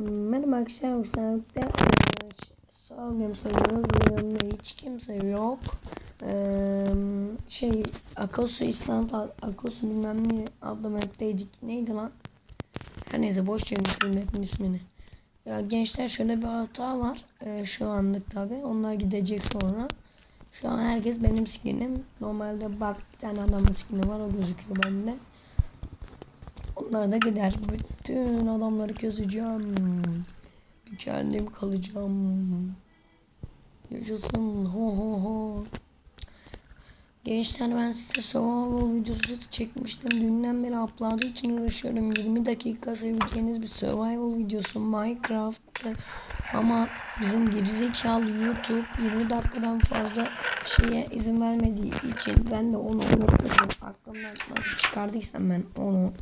Merhaba arkadaşlar, saatte Salgın soruyoruz. Hiç kimse yok. Ee, şey, Akosu İsland, Akosu bilmem ne adlı map'teydik. Neydi lan? Her neyse boş verin sizin ismini. Ya gençler şöyle bir hata var. Ee, şu anlık tabi. Onlar gidecek sonra. Şu an herkes benim skinim. Normalde bak bir tane adamın skini var o gözüküyor bende. Onlar da gider. Bütün adamları keseceğim. Bir kendim kalacağım. Yaşasın. Ho ho ho. Gençler ben size survival videosu çekmiştim. Dünden beri upload için uğraşıyorum. 20 dakika seveceğiniz bir survival videosu. Minecraft ama bizim gerizekalı YouTube 20 dakikadan fazla şeye izin vermediği için ben de onu unuttum. Aklımdan nasıl çıkardıysam ben onu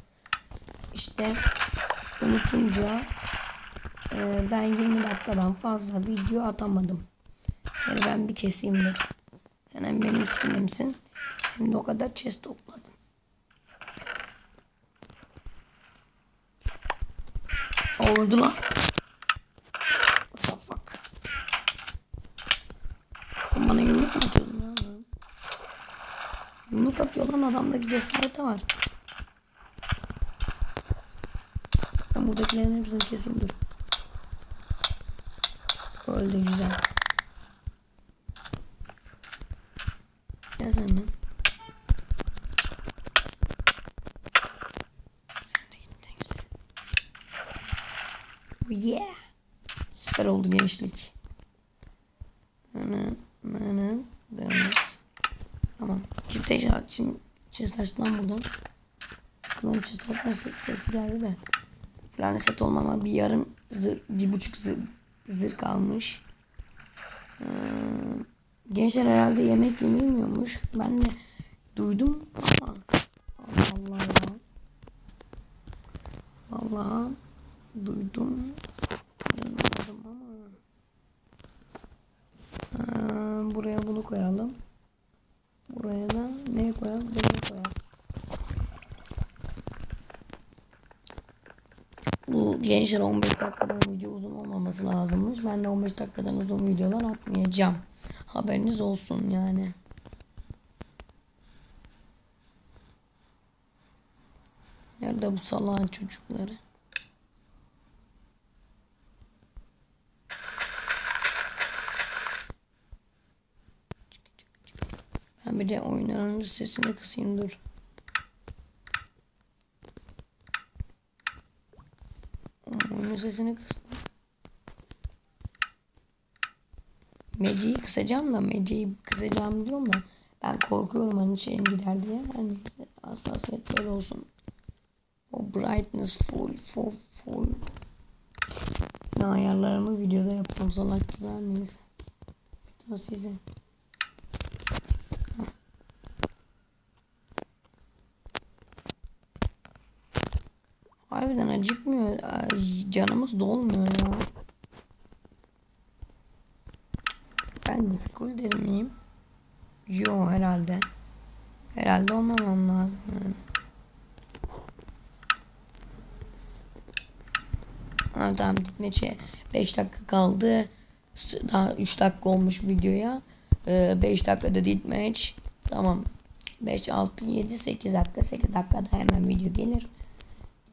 işte unutunca e, ben 20 dakikadan fazla video atamadım. Seni ben bir keseyim dur. Sen hem benim skinimsin hem de o kadar chest topladım. Oldu lan. Bana yumruk mu atıyordun lan? Yumruk atıyor adamdaki cesarete var. Ben buradakilerin hepsini keseyim dur. Öldü güzel. En güzel. Oh yeah. Süper oldu gençlik. Ana, ana, demet. Tamam. Çift taş, şimdi çift lan buradan. Lan çift taş sesi geldi de. Falan set olmama bir yarım zır, bir buçuk zır, zır kalmış. Ee, gençler herhalde yemek yenilmiyormuş. Ben de duydum ama Allah Allah ya. Vallahi duydum. Bilmiyorum ama. Ee, buraya bunu koyalım. Buraya da ne koyalım? Bunu koyalım. Bu gençler 15 dakikadan video uzun olmaması lazımmış. Ben de 15 dakikadan uzun videolar atmayacağım. Haberiniz olsun yani. Nerede bu salağın çocukları? Ben bir de oyunların sesini kısayım dur. Oyunun sesini kıstım. Mece'yi kısacağım da Mece'yi kısacağım diyorum da ben korkuyorum hani şeyin gider diye. Hani hassasiyet böyle olsun. O brightness full full full. Ne ayarlarımı videoda yaptım salak gibi her neyse. Daha size. Harbiden acıkmıyor. Ay, canımız dolmuyor ya. Ben difficult dedim miyim? Yo herhalde. Herhalde olmamam lazım yani. Ha, tamam gitmece 5 dakika kaldı. Daha 3 dakika olmuş videoya. 5 ee, dakikada ditmatch. Tamam. 5, 6, 7, 8 dakika. 8 dakikada hemen video gelir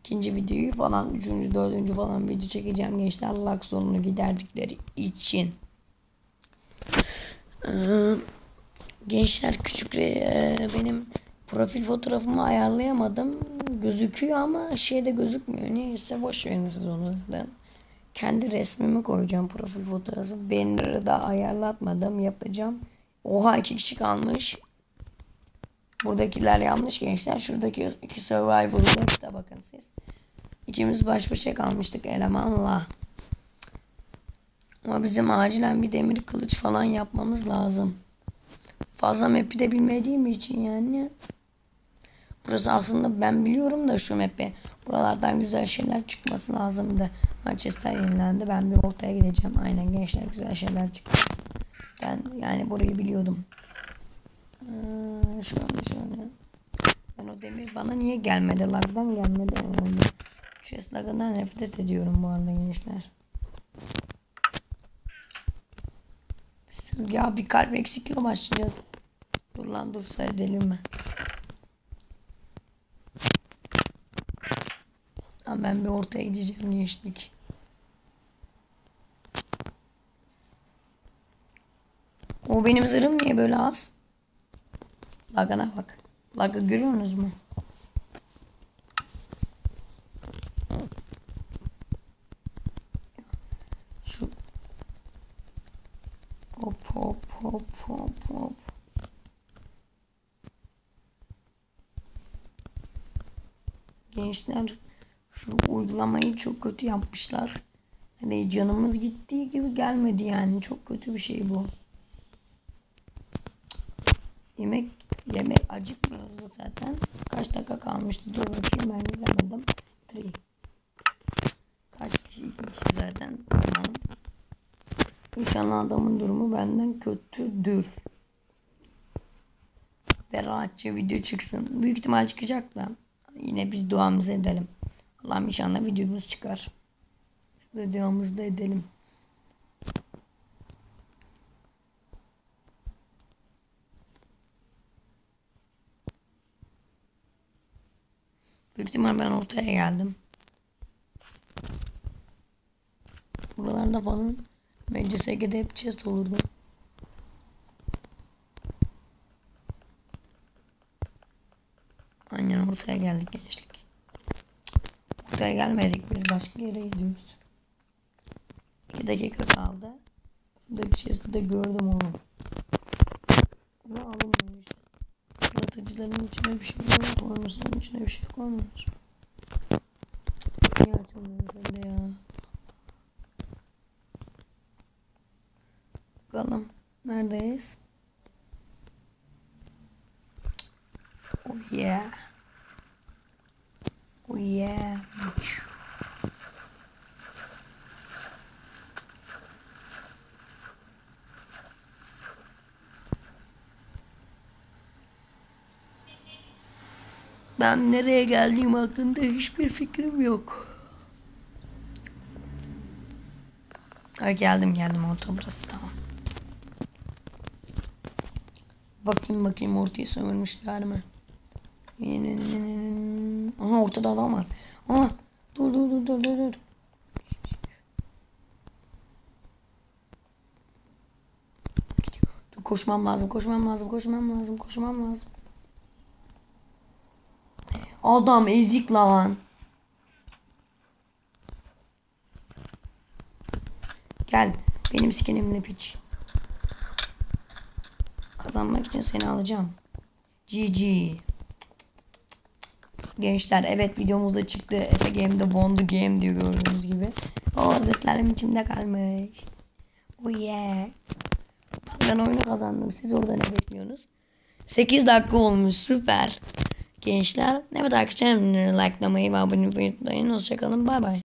ikinci videoyu falan üçüncü dördüncü falan video çekeceğim gençler. Lag sorunu giderdikleri için. Gençler küçük benim profil fotoğrafımı ayarlayamadım. Gözüküyor ama şeyde gözükmüyor. Neyse boş verin siz onu zaten. Kendi resmimi koyacağım profil fotoğrafı. Banner'ı da ayarlatmadım yapacağım. Oha iki kişi kalmış Buradakiler yanlış gençler. Şuradaki iki Survivor'da işte bakın siz. İkimiz baş başa kalmıştık elemanla. Ama bizim acilen bir demir kılıç falan yapmamız lazım. Fazla map'i de bilmediğim için yani. Burası aslında ben biliyorum da şu map'i. Buralardan güzel şeyler çıkması lazımdı. Manchester yenilendi. Ben bir ortaya gideceğim. Aynen gençler güzel şeyler çıktı. Ben yani burayı biliyordum. Ee, şöyle şöyle. Ben o demir bana niye gelmedi? Lagdan gelmedi herhalde. Chest lagından nefret ediyorum bu arada gençler. Ya bir kalp eksikliği başlayacağız. Dur lan dur sarı delirme. Ama ben bir ortaya gideceğim gençlik. O benim zırhım niye böyle az? Lagana bak. Lagı görüyorsunuz mu? Şu Hop hop hop hop hop. Gençler şu uygulamayı çok kötü yapmışlar. Hani canımız gittiği gibi gelmedi yani. Çok kötü bir şey bu. Yemek yemek acıkmıyoruz zaten. Kaç dakika kalmıştı? Dur bakayım ben giremedim. Three. Kaç kişi? Kişi zaten. Tamam. İnşallah adamın durumu benden kötüdür. Ve rahatça video çıksın. Büyük ihtimal çıkacak da. Yine biz duamızı edelim. Allah'ım inşallah videomuz çıkar. Şurada duamızı da edelim. Büyük ihtimal ben ortaya geldim. Buralarda falan bence SG'de hep chest olurdu. Aynen ortaya geldik gençlik. Ortaya gelmedik biz başka yere gidiyoruz. 2 dakika kaldı. Şuradaki chest'i de gördüm onu. Ama alınmıyor işte. Yaratıcıların içine bir şey koymuşsun. içine bir şey koymuyoruz. Niye açamıyoruz sen de ya? Bakalım. Neredeyiz? Oh yeah. Oh yeah. Ben nereye geldiğim hakkında hiçbir fikrim yok. Ay geldim geldim orta burası tamam. Bakayım bakayım ortaya sömürmüşler mi? Aha ortada adam var. Aha dur dur dur dur dur. Dur koşmam lazım koşmam lazım koşmam lazım koşmam lazım. Adam ezik lan. Gel benim skinimle piç. Kazanmak için seni alacağım. GG. Gençler evet videomuzda çıktı. Efe Game'de the game diyor gördüğünüz gibi. O zırhlarım içimde kalmış. Oh yeah. Ben oyunu kazandım. Siz orada ne bekliyorsunuz? 8 dakika olmuş süper. Gençler. Evet arkadaşlar likelamayı ve abone olmayı unutmayın. Hoşçakalın. Bay bay.